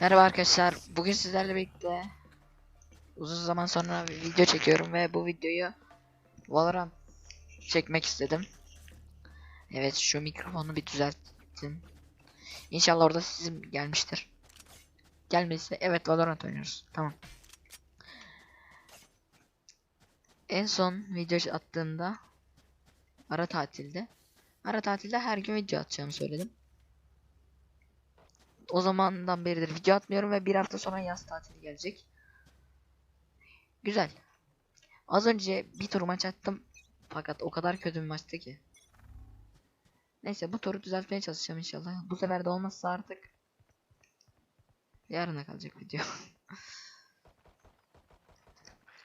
Merhaba arkadaşlar. Bugün sizlerle birlikte uzun zaman sonra bir video çekiyorum ve bu videoyu Valorant çekmek istedim. Evet şu mikrofonu bir düzelttim. İnşallah orada sizin gelmiştir. Gelmediyse evet Valorant oynuyoruz. Tamam. En son video attığımda ara tatilde. Ara tatilde her gün video atacağımı söyledim. O zamandan beridir video atmıyorum ve bir hafta sonra yaz tatili gelecek. Güzel. Az önce bir tur maç attım. Fakat o kadar kötü bir maçtı ki. Neyse bu turu düzeltmeye çalışacağım inşallah. Bu sefer de olmazsa artık yarına kalacak video.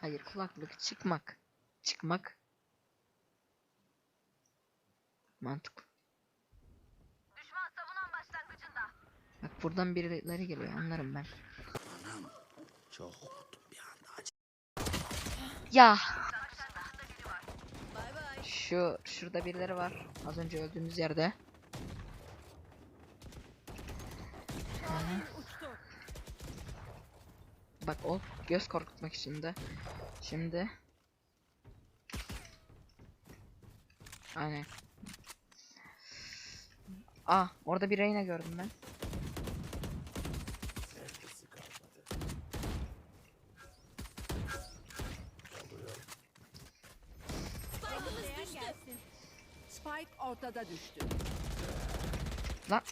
Hayır kulaklık çıkmak. Çıkmak. Mantıklı. Buradan birileri geliyor anlarım ben. Çok korktum bir anda. Ya. Şu şurada birileri var. Az önce öldüğümüz yerde. Aha. Bak o göz korkutmak için de. Şimdi. Aynen. Ah orada bir Reyna gördüm ben. Nefesi kalmadı. Spike ortada düştü. Lan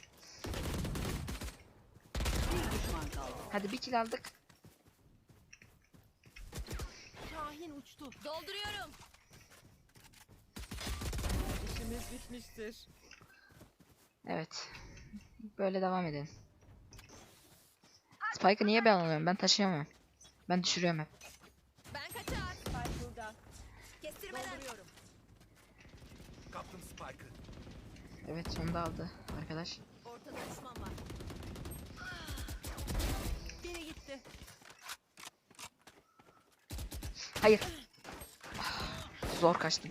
Bir düşman kaldı. Hadi bir kill aldık. Şahin uçtu. Dolduruyorum. İşimiz bitmiştir. Evet. Böyle devam edelim. Spike'ı niye ben alıyorum? Ben taşıyamam. Ben düşürüyorum hep. Ben kaçar. Spike burada. Kestirmeden. Dolduruyorum. Kaptım Spike'ı. Evet sonunda aldı arkadaş. Ortada düşman gitti. Hayır. Zor kaçtım.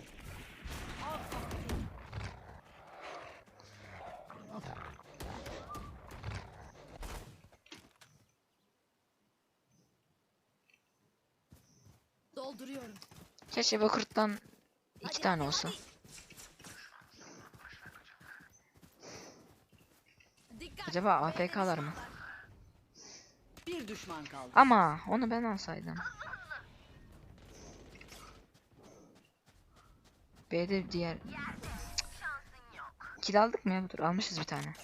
Dolduruyorum. Keşke bu kurttan iki tane olsa. Dikkat. Acaba AFK'lar mı? Bir düşman kaldı. Ama onu ben alsaydım. B'de diğer... Kill aldık mı ya bu tur? Almışız bir tane.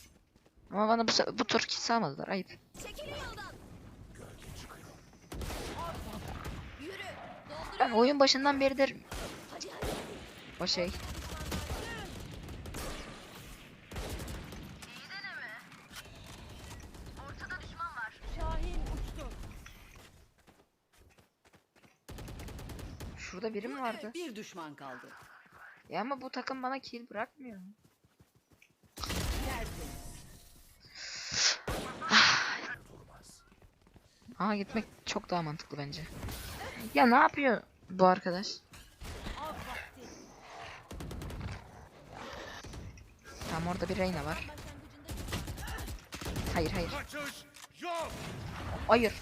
Ama bana bu, bu tur kill sağmadılar. Ayıp. Ben oyun başından beridir Hadi hadi. o şey. Şurada biri mi vardı? Bir düşman kaldı. Ya ama bu takım bana kill bırakmıyor. Durmaz. Aha gitmek çok daha mantıklı bence. Ya ne yapıyor bu arkadaş? Av vakti. Tam orada bir Reyna var. Hayır hayır. Hayır.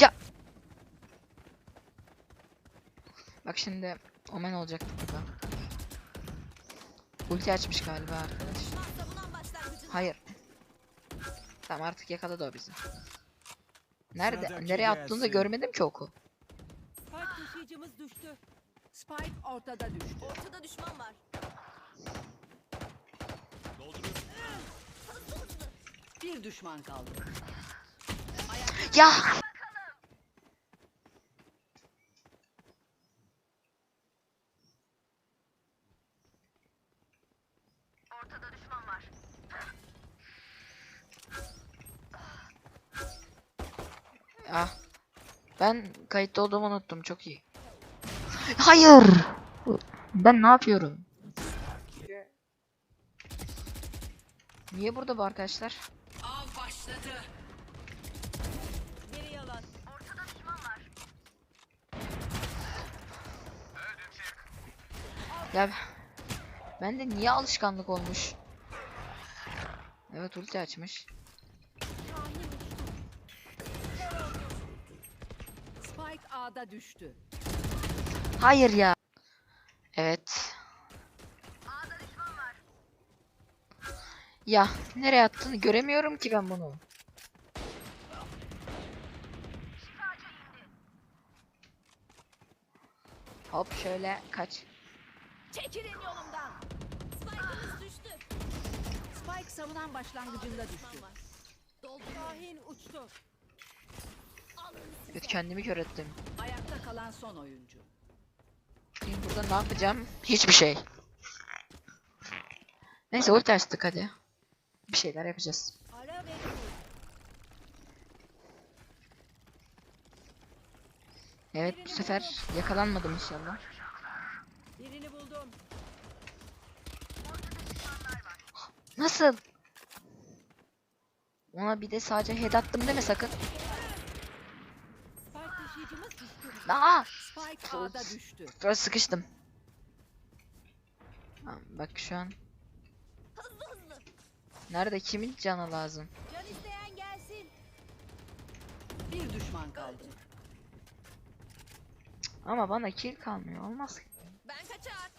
Ya. Bak şimdi Omen olacaktı burada. Ulti açmış galiba arkadaş. Hayır. Tamam artık yakaladı o bizi. Nerede? Nereye attığını da görmedim ki oku. Spike taşıyıcımız düştü. Spike ortada düştü. Ortada düşman var. Bir düşman kaldı. Ya. Ah. Ben kayıtta olduğumu unuttum. Çok iyi. Hayır. Ben ne yapıyorum? Niye burada bu arkadaşlar? Av başladı. Geri yalan. Ya bende niye alışkanlık olmuş? Evet ulti açmış. Spike A'da düştü. Hayır ya. Evet. Ya nereye attığını göremiyorum ki ben bunu. Hop şöyle kaç. Çekilin yolumdan. Spike savunan başlangıcında düştü. Şahin uçtu. Evet kendimi kör ettim. Ayakta kalan son oyuncu. Şimdi burada ne yapacağım? Hiçbir şey. Neyse ulti açtık hadi. Bir şeyler yapacağız. Evet bu sefer yakalanmadım inşallah. birini buldum. Nasıl? Ona bir de sadece head attım deme sakın. Aa! Spike A'da düştü. Biraz sıkıştım. Tamam, bak şu an nerede kimin canı lazım? Can isteyen gelsin. Bir düşman kaldı. Ama bana kill kalmıyor. Olmaz ki. Ben kaçar.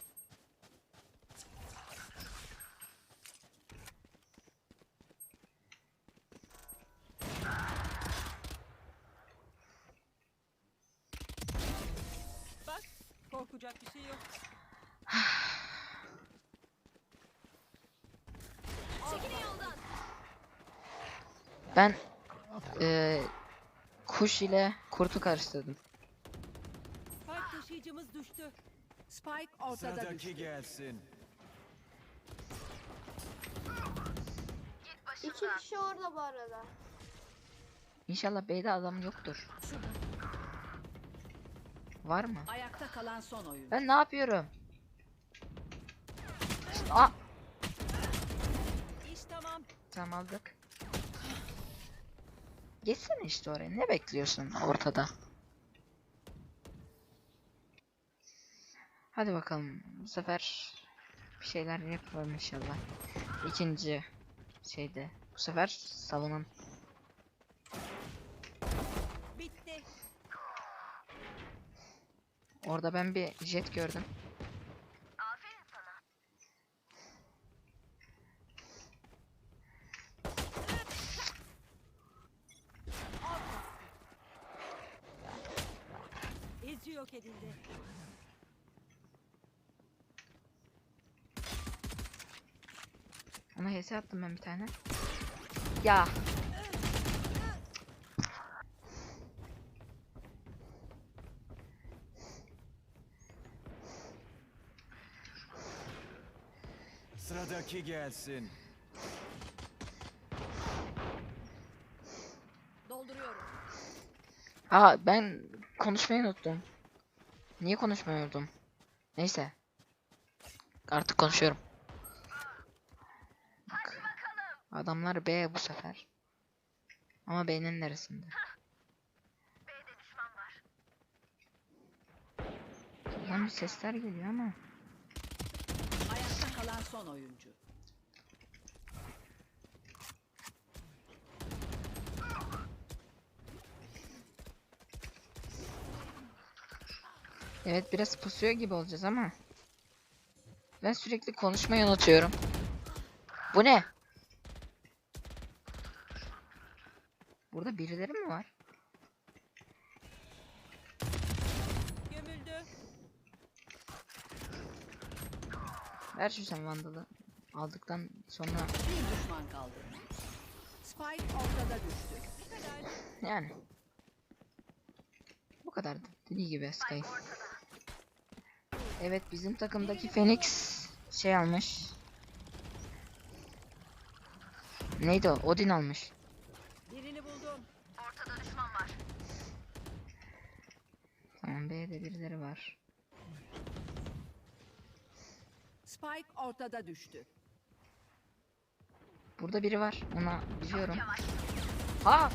Bak korkacak bir şey yok. Ben eee, kuş ile kurtu karıştırdım. Spike taşıyıcımız düştü. Spike ortada düştü. Sıradaki gelsin. İki kişi orada bu arada. İnşallah B'de adam yoktur. Var mı? Ayakta kalan son oyuncu. Ben ne yapıyorum? Aa, İş tamam. tamam aldık. Geçsene işte oraya. Ne bekliyorsun ortada? Hadi bakalım. Bu sefer bir şeyler yapalım inşallah. İkinci şeyde. Bu sefer savunun. Orada ben bir jet gördüm. İzci yok edildi. Ona HS attım ben bir tane. Ya. Sıradaki gelsin. Dolduruyorum. Aa ben konuşmayı unuttum. Niye konuşmayı unuttum? Neyse. Artık konuşuyorum. Bak. Adamlar B bu sefer. Ama B'nin neresinde? Buradan bir sesler geliyor ama. Ayakta kalan son oyuncu. Evet biraz pusuyor gibi olacağız ama. Ben sürekli konuşmayı unutuyorum. Bu ne? Burada birileri mi var? Gömüldü. Ver şu sen vandalı. Aldıktan sonra Bir düşman kaldı. Spike ortada düştü. yani. Bu kadar dediği gibi Sky. Evet bizim takımdaki Phoenix şey almış. Neydi o? Odin almış. Birini buldum. Tamam B'de birileri var. Spike ortada düştü. Burada biri var. Ona biliyorum. Ha!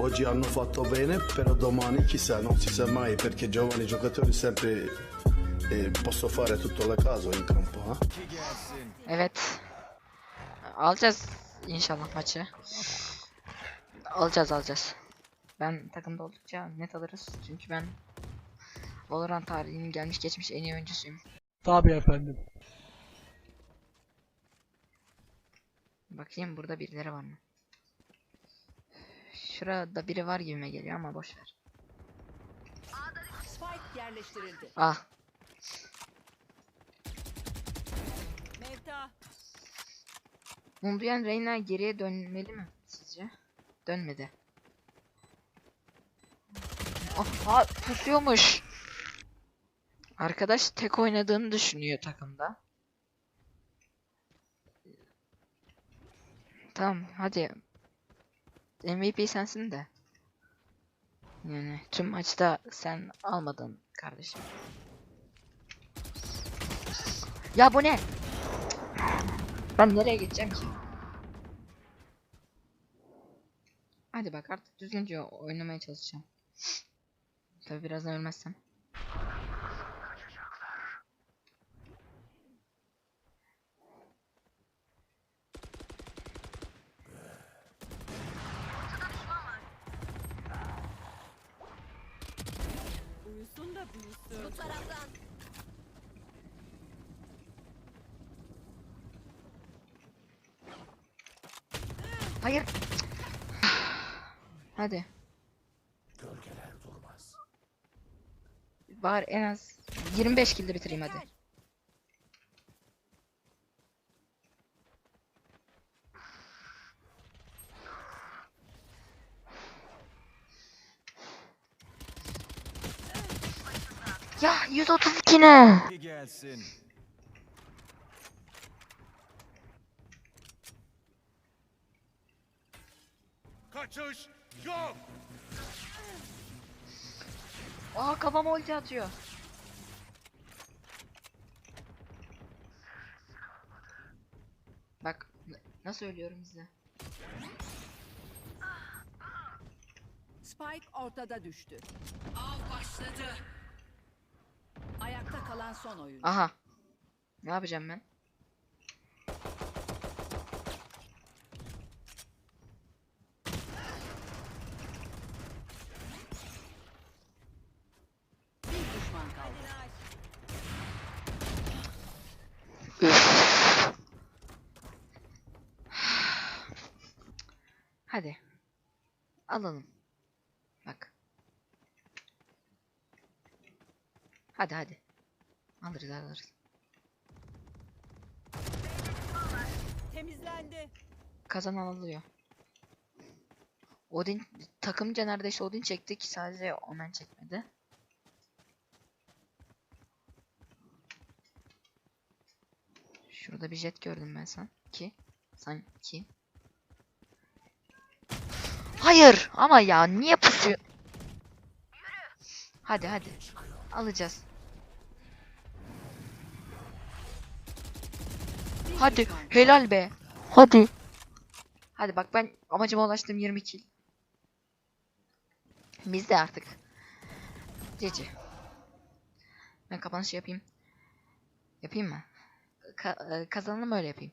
Oggi hanno fatto bene, però domani chissà, non si sa mai perché giovani giocatori sempre eh, posso fare tutto la caso in campo. Eh? Evet. Alacağız inşallah maçı. Alacağız alacağız. Ben takımda oldukça net alırız. Çünkü ben Valorant tarihinin gelmiş geçmiş en iyi oyuncusuyum. Tabii efendim. Bakayım burada birileri var mı? Şurada biri var gibime geliyor ama boş ver. Spike yerleştirildi. Ah Mevta. Munduyan Reyna geriye dönmeli mi sizce? Dönmedi. Aha pusuyormuş. Arkadaş tek oynadığını düşünüyor takımda. Tamam hadi. MVP sensin de. Yani tüm maçta sen almadın kardeşim. Ya bu ne? Ben nereye gideceğim ki? Hadi bak artık düzgünce oynamaya çalışacağım. Tabi birazdan ölmezsem. Uyusun da büyüsün. Bu taraftan. Hayır. Hadi. Gölgeler durmaz. Var en az 25 kilde bitireyim hadi. Ya 132 ne? Gelsin. Kaçış yok. Aa kafama ulti atıyor. Bak nasıl ölüyorum size. Spike ortada düştü. Av başladı. Kalan son oyuncu. Aha. Ne yapacağım ben? Bir düşman kaldı. Hadi. Alalım. Bak. Hadi hadi. Alırız alırız. Temizlendi. Kazanan alıyor. Odin takımca neredeyse Odin çektik sadece Omen çekmedi. Şurada bir jet gördüm ben sanki. Sanki. Hayır ama ya niye pusuyor? Hadi hadi. Alacağız. Hadi helal be. Hadi. Hadi bak ben amacıma ulaştım 20 kill. Biz de artık. Cici. Ben kapanış yapayım. Yapayım mı? Ka- e, kazanalım öyle yapayım.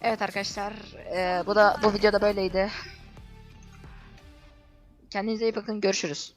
Evet arkadaşlar, e, bu da bu videoda böyleydi. Kendinize iyi bakın, görüşürüz.